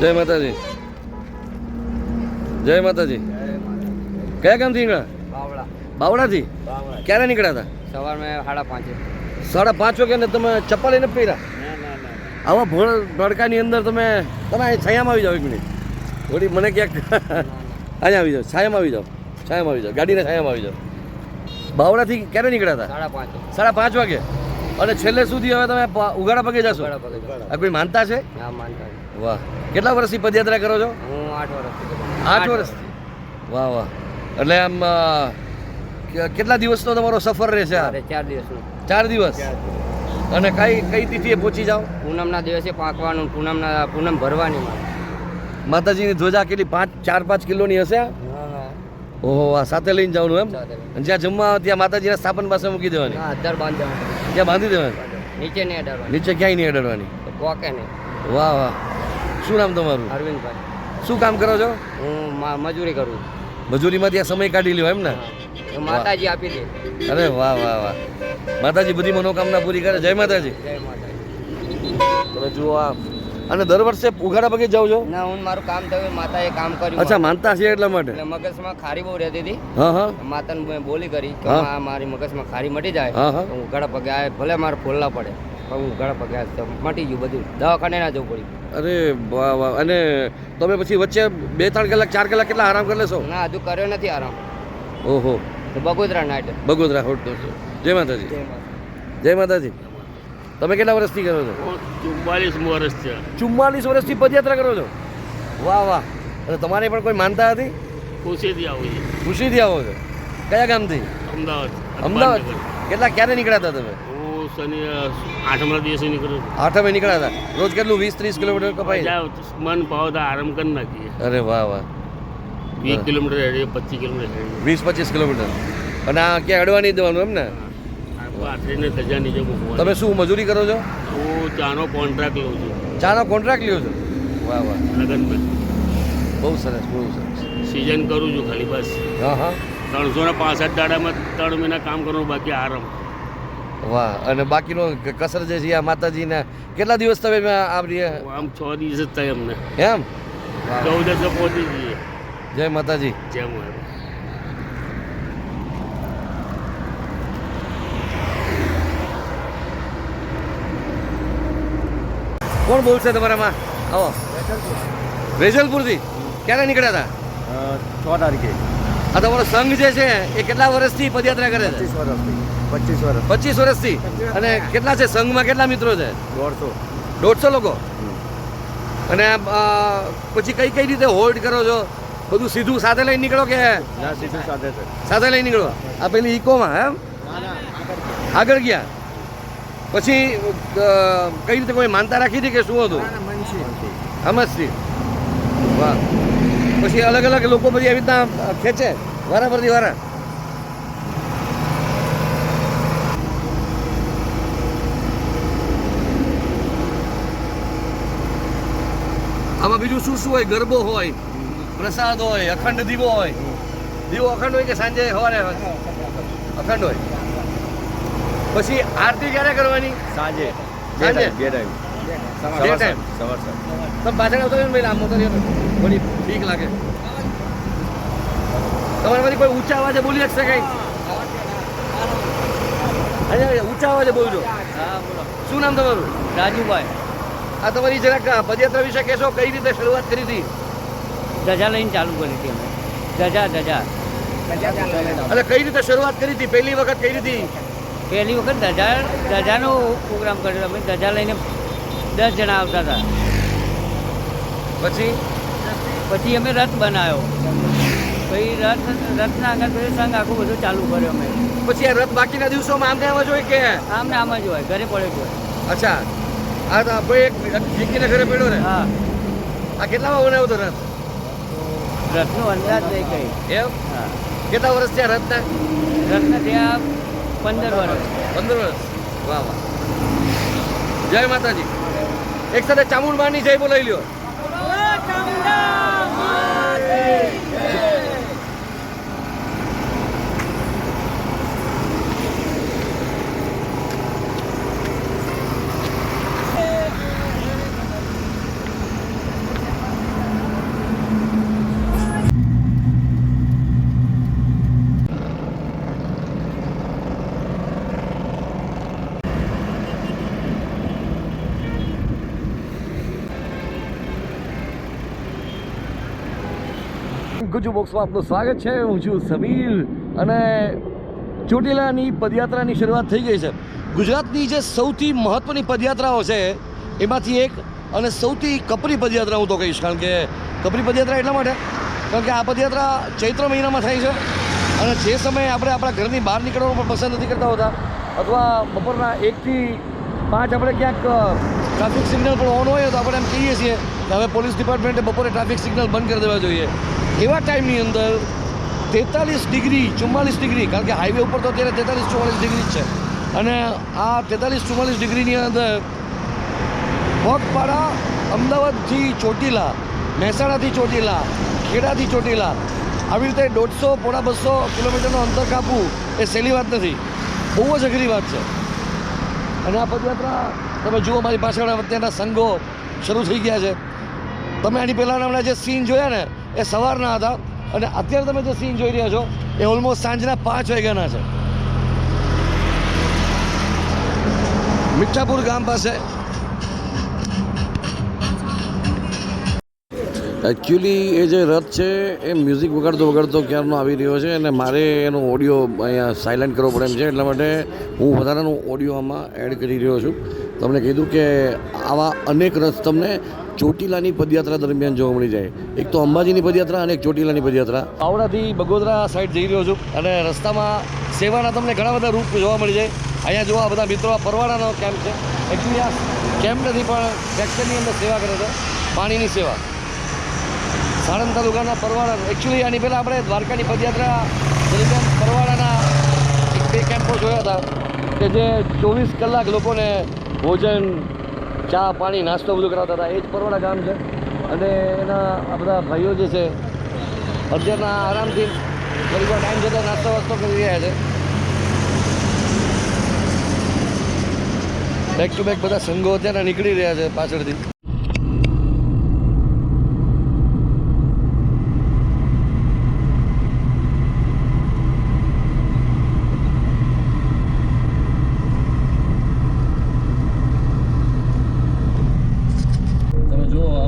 જય માતાજી. જય માતાજી. કયા ગામથી નીકળ્યા? બાવડાથી ક્યારે નીકળ્યા હતા? સવાર મેં સાડા પાંચે. સાડા પાંચ વાગે ને તમે ચપ્પલ લઈને પહેર્યા આવા ભોળ ભડકાની અંદર તમે તમે અહીં છાયામાં આવી જાઓ એક મિનિટ. થોડી મને ક્યાંક અહીંયા આવી જાઓ છાયામાં આવી જાઓ છાયામાં આવી જાઓ ગાડીના છાયામાં આવી જાઓ. બાવડાથી ક્યારે નીકળ્યા હતા? સાડા પાંચ. સાડા પાંચ વાગે. અને છેલ્લે સુધી હવે તમે ઉગાડા પગે જશો. આ કોઈ માનતા છે? હા માનતા નહીં. વાહ. કેટલા વર્ષથી પદયાત્રા કરો છો? હું આઠ વર્ષથી આઠ વર્ષથી. વાહ વાહ. એટલે આમ કેટલા દિવસનો તમારો સફર રહેશે ચાર દિવસનું. ચાર દિવસ? અને કઈ કઈ તિથિએ પહોંચી જાઓ? પૂનમના દિવસે પાકવાનું પૂનમના પૂનમ ભરવાની માતાજીની ધ્વજા કેટલી? પાંચ ચાર પાંચ કિલોની હશે ઓહો આ સાથે લઈને જવાનું એમ? જ્યાં જમવા ત્યાં માતાજીના સ્થાપન પાસે મૂકી દેવાની? ના બાંધી દેવાની. ત્યાં બાંધી દેવાની? નીચે નહીં અડાડવાની. નીચે ક્યાંય નહીં અડાડવાની? કોકે નહીં. વાહ વાહ. શું નામ તમારું? અરવિંદભાઈ. શું કામ કરો છો? હું મા- મજૂરી કરું મજૂરીમાં ત્યાં સમય કાઢી લ્યો એમ ને? માતાજી આપી દે. અરે વાહ વાહ વાહ. માતાજી બધી મનોકામના પૂરી કરે. જય માતાજી. જય માતાજી. તમે જુઓ આ. અને દર વર્ષે ઉઘાડા પગે જાવ છો? ના હું મારું કામ થયું માતાએ કામ કર્યું. અચ્છા માનતા છે એટલા માટે? મગજમાં ખારી બહુ રહેતી હતી. હા હા. માતાને બોલી કરી કે મારી મગજમાં ખારી મટી જાય. હા. તો ગળા પગે આવે ભલે મારે ફોલના પડે. હું પગે મટી ગયું બધું. દવાખાને ના જવું પડ્યું. અરે વાહ વાહ. અને તમે પછી વચ્ચે બે ત્રણ કલાક ચાર કલાક કેટલા આરામ કરી લેશો? ના હજુ કર્યો નથી આરામ. ઓહો. બગોદરા નાઈટ. બગોદરા હોટ જય માતાજી. જય માતાજી. તમે કેટલા વર્ષથી કરો છો? ચુમ્માલીસ વર્ષ છે ચુમ્માલીસ વર્ષથી પદયાત્રા કરો છો? વાહ વાહ. અને તમારે પણ કોઈ માનતા હતી? ખુશીથી આવો છે. ખુશીથી આવો છો. કયા ગામથી? અમદાવાદ. અમદાવાદ. કેટલા ક્યારે નીકળ્યા હતા તમે? શનિ આઠમના દિવસે નીકળું આઠમે નીકળ્યા હતા? રોજ કેટલું? વીસ ત્રીસ કિલોમીટર જાવ મન ભાવ તો આરામ કરી નાખીએ. અરે વાહ વાહ. વીસ કિલોમીટર હેડીએ પચીસ કિલોમીટર વીસ પચીસ કિલોમીટર. અને આ ક્યાં અડવા નહીં દેવાનું એમ ને? તમે શું મજૂરી કરો છો? હું ચાનો કોન્ટ્રાક્ટ લઉં છું. ચાનો કોન્ટ્રાક્ટ લ્યો છો? વાહ વાહ. લગનમાં બહુ સરસ બહુ સરસ. સિઝન કરું છું ખાલી બસ. હા હા. ત્રણસો ને પાસઠ દાડામાં ત્રણ મહિના કામ કરવાનું બાકી આરામ. વાહ. અને બાકીનો કસર જે છે આ માતાજીને કેટલા દિવસ તમે આમ રહીએ આમ છ દિવસ જ થાય અમને. એમ? ચૌદ ચૌદસો પહોંચી જઈએ. જય માતાજી. જય માતા કોણ બોલશે તમારામાં? આવો. વેજલપુરથી? ક્યારે નીકળ્યા હતા છ તારીખે. આ તમારો સંઘ જે છે એ કેટલા વર્ષથી પદયાત્રા કરે છે? વર્ષથી. પચીસ વર્ષ. પચીસ વર્ષથી? અને કેટલા છે? સંઘમાં કેટલા મિત્રો છે? દોઢસો. દોઢસો લોકો? અને પછી કઈ કઈ રીતે હોલ્ડ કરો છો? બધું સીધું સાથે લઈને નીકળો કે સીધું સાથે સાથે લઈને નીકળો? આ પેલી ઇકોમાં એમ? આગળ ગયા. પછી કઈ રીતે કોઈ માનતા રાખી હતી કે શું હતું? હમજથી. વાહ. પછી અલગ અલગ લોકો પછી એવી રીતના ખેંચે? વારા પરથી વારા? આમાં બીજું શું શું હોય? ગરબો હોય પ્રસાદ હોય અખંડ દીવો હોય. દીવો અખંડ હોય કે સાંજે સવારે હોય? અખંડ હોય? પછી આરતી ક્યારે કરવાની? સાંજે. સાંજે? બે ટાઈમ. બે ટાઈમ? સવાર સવાર તમે પાછળ આવતો ભાઈ મોટો રહ્યો થોડી બીક લાગે. તમારે પછી કોઈ ઊંચા અવાજે બોલી શકશે કઈ અરે ઊંચા અવાજે બોલજો. શું નામ તમારું? રાજુભાઈ. આ તમારી જરાક પદયાત્રા વિશે કહેશો કઈ રીતે શરૂઆત કરી હતી? ધજા લઈને ચાલુ કરી હતી અમે. ધજા ધજા. એટલે કઈ રીતે શરૂઆત કરી હતી? પહેલી વખત કઈ રીતે પહેલી વખત ધજા ધજાનો પ્રોગ્રામ કર્યો અમે. ધજા લઈને દસ જણા આવતા હતા. પછી? પછી અમે રથ બનાવ્યો. પછી રથ રથના આગળ પછી સંઘ આખું બધું ચાલુ કર્યો અમે. પછી આ રથ બાકીના દિવસોમાં આમ ને આમ જ હોય કે? આમ ને આમ જ હોય. ઘરે પડે જ હોય. અચ્છા. આ તો ભાઈ એક જીકીને ઘરે પડ્યો ને. હા. આ કેટલામાં બનાવ્યો હતો રથ? રથનો અંદાજ નહીં કઈ. એમ? હા. કેટલા વર્ષ થયા રથના? રથના ત્યાં પંદર વર્ષ. પંદર વર્ષ. વાહ વાહ. જય માતાજી. એક સાથે ચામુંડમાની જય બોલાવી લ્યો. ગુજુ બોક્સમાં આપનું સ્વાગત છે. હું છું સમીર અને ચોટીલાની પદયાત્રાની શરૂઆત થઈ ગઈ છે. ગુજરાતની જે સૌથી મહત્ત્વની પદયાત્રાઓ છે, એમાંથી એક અને સૌથી કપરી પદયાત્રા હું તો કહીશ, કારણ કે કપરી પદયાત્રા એટલા માટે, કારણ કે આ પદયાત્રા ચૈત્ર મહિનામાં થાય છે અને જે સમયે આપણે આપણા ઘરની બહાર નીકળવાનું પણ પસંદ નથી કરતા હોતા, અથવા બપોરના એકથી પાંચ આપણે ક્યાંક ટ્રાફિક સિગ્નલ પણ ઓન હોય તો આપણે એમ કહીએ છીએ કે હવે પોલીસ ડિપાર્ટમેન્ટે બપોરે ટ્રાફિક સિગ્નલ બંધ કરી દેવા જોઈએ. એવા ટાઈમની અંદર તેતાલીસ ડિગ્રી, ચુમ્માલીસ ડિગ્રી, કારણ કે હાઈવે ઉપર તો અત્યારે તેતાલીસ, ચુમ્માલીસ ડિગ્રી જ છે. અને આ તેતાલીસ, ચુમ્માલીસ ડિગ્રીની અંદર પગપાળા અમદાવાદથી ચોટીલા, મહેસાણાથી ચોટીલા, ખેડાથી ચોટીલા, આવી રીતે દોઢસો, પોણા બસો કિલોમીટરનું અંતર કાપવું એ સહેલી વાત નથી. બહુ જ અઘરી વાત છે. અને આ પદયાત્રા તમે જુઓ મારી પાછળ અત્યારના સંઘો શરૂ થઈ ગયા છે. તમે આની પહેલાંના હમણાં જે સીન જોયા ને, એ સવારના હતા. અને અત્યારે તમે જે સીન જોઈ રહ્યા છો, એ ઓલમોસ્ટ સાંજના પાંચ વાગ્યાના છે. મીઠાપુર ગામ પાસે એકચ્યુઅલી એ જે રથ છે, એ મ્યુઝિક વગાડતો વગાડતો ક્યારનો આવી રહ્યો છે અને મારે એનો ઓડિયો અહીંયા સાયલેન્ટ કરવો પડે એમ છે, એટલા માટે હું વધારાનો ઓડિયો આમાં એડ કરી રહ્યો છું. તમને કીધું કે આવા અનેક રથ તમને ચોટીલાની પદયાત્રા દરમિયાન જોવા મળી જાય. એક તો અંબાજીની પદયાત્રા અને એક ચોટીલાની પદયાત્રા. આવડાથી બગોદરા સાઈડ જઈ રહ્યો છું અને રસ્તામાં સેવાના તમને ઘણા બધા રૂપ જોવા મળી જાય. અહીંયા જોવા બધા મિત્રો, આ પરવાડાનો કેમ્પ છે. એકચ્યુઅલી આ કેમ્પ નથી, પણ ટ્રેક્ટરની અંદર સેવા કરે છે. પાણીની સેવા. સાણંદ તાલુકાના પરવાડા એકચ્યુઅલી આની પહેલાં આપણે દ્વારકાની પદયાત્રા દરમિયાન પરવાડાના એક બે કેમ્પો જોયા હતા કે જે ચોવીસ કલાક લોકોને ભોજન, ચા, પાણી, નાસ્તો બધું કરાવતા હતા. એ જ પરવાડા ગામ છે. અને એના આ બધા ભાઈઓ જે છે, અત્યારના આરામથી થોડીક ટાઈમ જતાં નાસ્તો વાસ્તો કરી રહ્યા છે. બેક ટુ બેક બધા સંઘો અત્યારે નીકળી રહ્યા છે પાછળથી.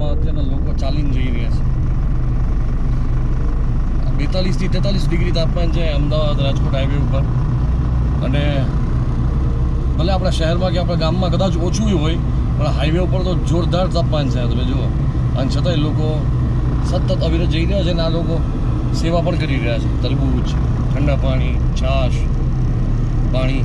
તમે અત્યારના લોકો ચાલીને જઈ રહ્યા છે. બેતાલીસથી તેતાલીસ ડિગ્રી તાપમાન છે અમદાવાદ, રાજકોટ હાઈવે ઉપર. અને ભલે આપણા શહેરમાં કે આપણા ગામમાં કદાચ ઓછું હોય, પણ હાઈવે ઉપર તો જોરદાર તાપમાન છે તમે જુઓ. અને છતાંય લોકો સતત અવિરત જઈ રહ્યા છે અને આ લોકો સેવા પણ કરી રહ્યા છે. તરબૂચ, ઠંડા પાણી, છાશ, પાણી.